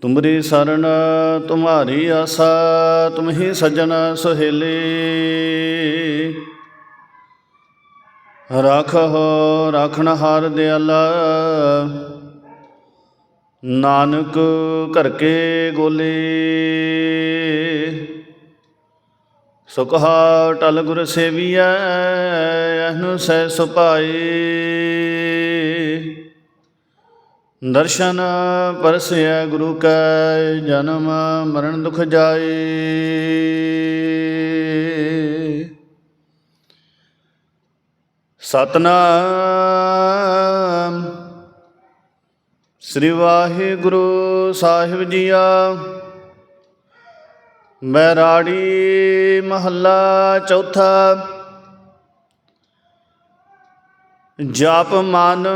ਤੁਮਰੀ ਸਰਣ ਤੁਮਾਰੀ ਆਸਾ ਤੁਮ ਹੀ ਸਜਣ ਸੁਹੇਲੇ। ਰਾਖਹੁ, ਰਾਖਣ ਹਾਰ ਦਿਆਲਾ। ਨਾਨਕ ਘਰ ਕੇ ਗੋਲੇ। ਸੁਖਾ ਟਲ ਗੁਰ ਸੇਵੀਐ ਅਹਨੁ ਸਹਿ ਸੁਭਾਏ ਦਰਸ਼ਨ ਪਰਸਿਆ ਗੁਰੂ ਕੈ, ਜਨਮ ਮਰਨ ਦੁਖ ਜਾਏ। ਸਤਨਾਮ। ਸ੍ਰੀ ਵਾਹਿਗੁਰੂ ਸਾਹਿਬ ਜੀਆ, ਮੈਰਾੜੀ ਮਹੱਲਾ ਚੌਥਾ। ਜਪ ਮਨ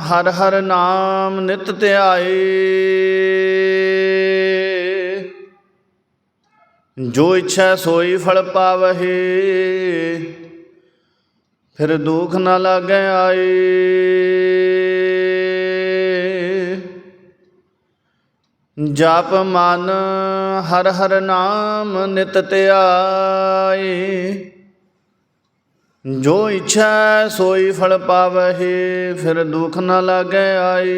ਹਰ ਹਰ ਨਾਮ ਨਿਤ ਧਿਆਏ। ਜੋ ਇੱਛਾ ਸੋਈ ਫਲ ਪਾਵਹਿ, ਫਿਰ ਦੁੱਖ ਨਾ ਲਾਗੈ ਆਏ। ਜਪ ਮਨ ਹਰ ਹਰ ਨਾਮ ਨਿਤ ਧਿਆਏ। ਜੋ ਇੱਛਾ ਸੋਈ ਫਲ ਪਾਵਹਿ, ਫਿਰ ਦੁਖ ਨ ਲਾਗੈ ਆਏ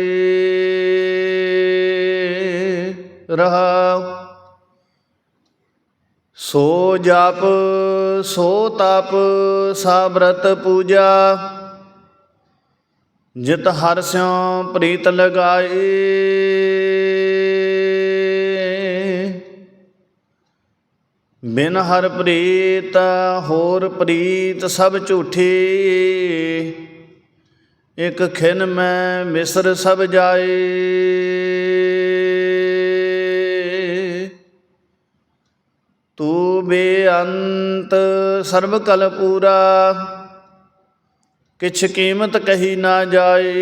ਰਹਾ ਸੋ ਜਪ, ਸੋ ਤਪ ਸਾਬਰਤ ਪੂਜਾ। ਜਿਤ ਹਰ ਸਿਉ ਪ੍ਰੀਤ ਲਗਾਏ ਬਿਨ ਹਰ ਪ੍ਰੀਤ ਹੋਰ ਪ੍ਰੀਤ ਸਭ ਝੂਠੀ। ਇਕ ਖਿਨ ਮੈਂ ਮਿਸਰ ਸਭ ਜਾਏ। ਤੂੰ ਬੇਅੰਤ ਸਰਬ ਕਲ ਪੂਰਾ, ਕਿਛ ਕੀਮਤ ਕਹੀ ਨਾ ਜਾਏ।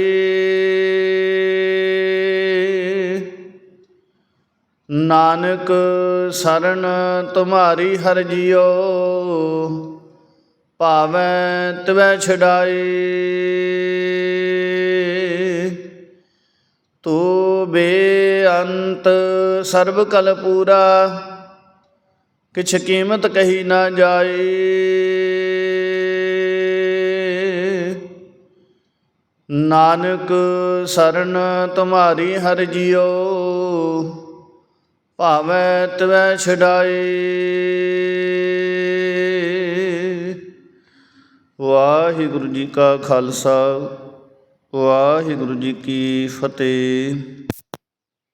ਨਾਨਕ ਸ਼ਰਨ ਤੁਮਾਰੀ ਹਰ ਜਿਉ ਭਾਵੈ ਤਵੈ ਛਡਾਏ ਤੂੰ ਬੇਅੰਤ ਸਰਬ ਕਲ ਪੂਰਾ, ਕਿਛ ਕੀਮਤ ਕਹੀ ਨਾ ਜਾਏ ਨਾਨਕ ਸ਼ਰਨ ਤੁਮਾਰੀ ਹਰ ਜਿਉ ਭਾਵੇਂ ਤਵੈ ਛਡਾਏ ਵਾਹਿਗੁਰੂ ਜੀ ਕਾ ਖਾਲਸਾ ਵਾਹਿਗੁਰੂ ਜੀ ਕੀ ਫਤਿਹ।